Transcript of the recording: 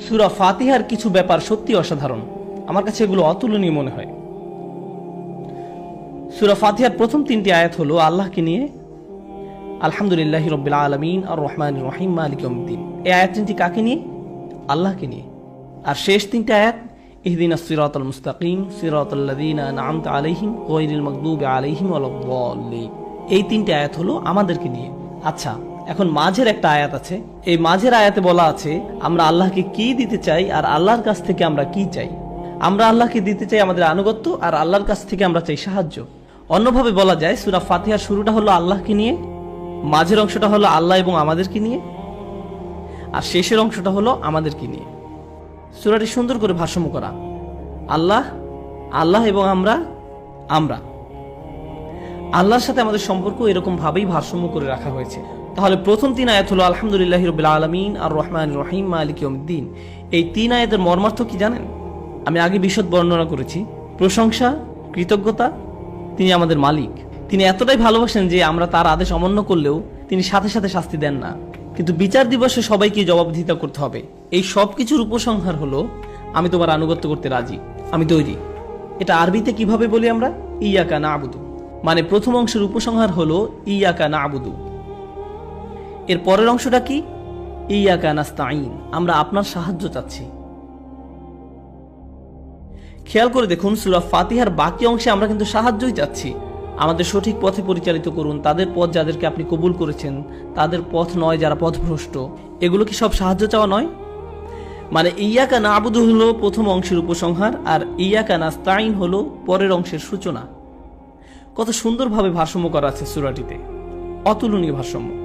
সুরা ফাতিহার কিছু ব্যাপার সত্যি অসাধারণ। আমার কাছে এগুলো অতুলনীয় মনে হয়। সুরা ফাতিহার প্রথম তিনটি আয়াত হলো, আল্লাহকে নিয়ে, আলহামদুলিল্লাহ রবিল আলমিন আর রহমান রহিম, মালিক উদ্দিন এই আয়াত তিনটি কাকে নিয়ে? আল্লাহকে নিয়ে। আর শেষ তিনটি আয়াত, ইহদিন সিরাত মুস্তাকিম সিরাতুল্লাদিন নামত আলাইহিম গৈরিল মকদুব ওয়ালাদ্দাল্লিন। এই তিনটি আয়াত হলো আমাদেরকে নিয়ে। আচ্ছা এখন মাঝের একটা আয়াত আছে। এই মাঝের আয়াতে বলা আছে, আমরা আল্লাহকে কি দিতে চাই আর আল্লাহর কাছ থেকে আমরা কি চাই? আমরা আল্লাহকে দিতে চাই আমাদের আনুগত্য আর আল্লাহর কাছ থেকে আমরা চাই সাহায্য। অন্যভাবে বলা যায়, সুরা ফাতিহার শুরুটা হলো আল্লাহকে নিয়ে, মাঝের অংশটা হলো আল্লাহ এবং আমাদেরকে নিয়ে, আর শেষের অংশটা হলো আমাদেরকে নিয়ে। সুরাটি সুন্দর করে ভারসাম্য করা। আল্লাহ আল্লাহ এবং আমরা আমরা। আল্লাহর সাথে আমাদের সম্পর্ক এরকম ভাবেই ভারসাম্য করে রাখা হয়েছে। তাহলে প্রথম তিন আয়াত হলো আলহামদুলিল্লাহ রবিল আলমিন আর রহমান রহিম, মালিক দিন এই তিন আয়াতের মর্মার্থ কি জানেন? আমি আগে বিশদ বর্ণনা করেছি। প্রশংসা, কৃতজ্ঞতা, তিনি আমাদের মালিক। তিনি এতটাই ভালোবাসেন যে আমরা তার আদেশ অমান্য করলেও তিনি সাথে সাথে শাস্তি দেন না। কিন্তু বিচার দিবসে সবাইকে জবাবদিহিতা করতে হবে। এই সব কিছুর উপসংহার হলো, আমি তোমার আনুগত্য করতে রাজি। আমি তৈরি। এটা আরবিতে কীভাবে বলি আমরা? ইয়াকা না আবুদু মানে প্রথম অংশের উপসংহার হলো, ইয়াকা না আবুদু এর পরের অংশটা কি? ইয়াকা আমরা আপনার সাহায্য চাচ্ছি। খেয়াল করে দেখুন, সুরা ফাতিহার বাকি অংশে আমরা কিন্তু সাহায্যই চাচ্ছি। আমাদের সঠিক পথে পরিচালিত করুন, তাদের পথ যাদেরকে আপনি কবুল করেছেন, তাদের পথ নয় যারা পথভ্রষ্ট। এগুলো কি সব সাহায্য চাওয়া নয়? মানে ইয়াকা না আবুদু হলো প্রথম অংশের উপসংহার, আর ইয়াকা নাস্তাইন হলো পরের অংশের সূচনা। কত সুন্দরভাবে ভারসাম্য করা আছে সুরাটিতে। অতুলনীয় ভারসাম্য।